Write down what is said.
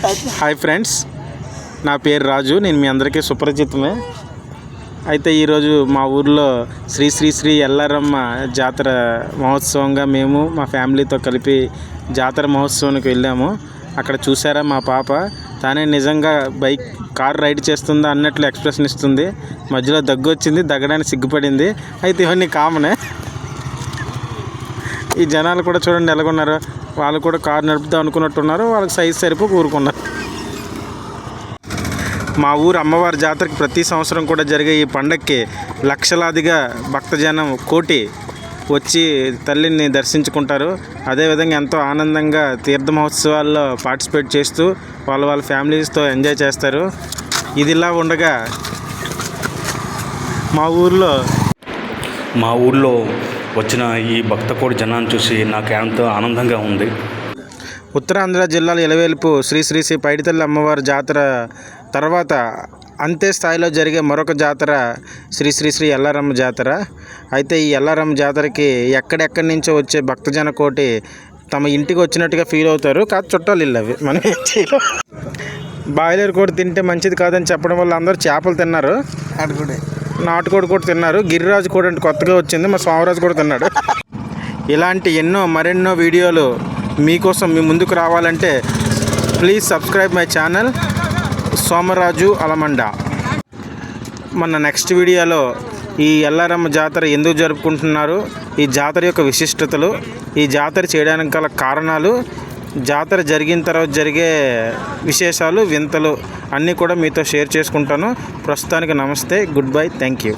Hi friends నా పేరు రాజు నేను మీ అందరికీ సుపరిచితమే. అయితే ఈరోజు మా ఊర్లో శ్రీ శ్రీ శ్రీ ఎల్లారమ్మ జాతర మహోత్సవంగా మేము మా ఫ్యామిలీతో కలిపి జాతర మహోత్సవానికి వెళ్ళాము. అక్కడ చూసారా మా పాప? తానే నిజంగా బైక్ కార్ రైడ్ చేస్తుందా అన్నట్లు ఎక్స్ప్రెషన్ ఇస్తుంది. మధ్యలో దగ్గు వచ్చింది దగ్గడానికి సిగ్గుపడింది. అయితే ఇవన్నీ కామనే. ఈ జనాలు కూడా చూడండి ఎలాగున్నారు. వాళ్ళు కూడా కారు నడుపుదాం అనుకున్నట్టున్నారు. వాళ్ళకి సైజ్ సరిపో కూరుకున్నారు. మా ఊరు అమ్మవారి జాతరకి ప్రతి సంవత్సరం కూడా జరిగే ఈ పండక్కి లక్షలాదిగా భక్తజనం కోటి వచ్చి తల్లిని దర్శించుకుంటారు. అదేవిధంగా ఎంతో ఆనందంగా తీర్థ మహోత్సవాల్లో పార్టిసిపేట్ చేస్తూ వాళ్ళ వాళ్ళ ఫ్యామిలీస్తో ఎంజాయ్ చేస్తారు. ఇదిలా ఉండగా మా ఊర్లో మా ఊళ్ళో వచ్చిన ఈ భక్తకోడి జనాన్ని చూసి నాకు ఎంతో ఆనందంగా ఉంది. ఉత్తరాంధ్ర జిల్లాల ఇలవేల్పు శ్రీ శ్రీ శ్రీ పైడితల్లి అమ్మవారి జాతర తర్వాత అంతే స్థాయిలో జరిగే మరొక జాతర శ్రీ శ్రీ శ్రీ ఎల్లారమ్మ జాతర. అయితే ఈ ఎల్లారమ్మ జాతరకి ఎక్కడెక్కడి నుంచో వచ్చే భక్తజన కోటి తమ ఇంటికి వచ్చినట్టుగా ఫీల్ అవుతారు. కాదు చుట్టాలు ఇల్లు అవి. మనం ఏం చేయలేం. బాయిలర్ కోడి తింటే మంచిది కాదని చెప్పడం వల్ల అందరూ చేపలు తిన్నారు. అడుగుడే. నాటుకోడి కూడా తిన్నారు. గిరిరాజు కూడా అంటే కొత్తగా వచ్చింది. మా స్వామిరాజు కూడా తిన్నాడు. ఇలాంటి ఎన్నో మరెన్నో వీడియోలు మీకోసం మీ ముందుకు రావాలంటే please subscribe my channel Somaraju Alamanda. మన నెక్స్ట్ వీడియోలో ఈ ఎల్లారమ్మ జాతర ఎందుకు జరుపుకుంటున్నారు ఈ జాతర యొక్క విశిష్టతలు ఈ జాతర చేయడానికి గల కారణాలు జాతర జరిగిన తర్వాత జరిగే విశేషాలు వింతలు అన్నీ కూడా మీతో షేర్ చేసుకుంటాను. ప్రస్తుతానికి నమస్తే గుడ్ బై థ్యాంక్ యూ.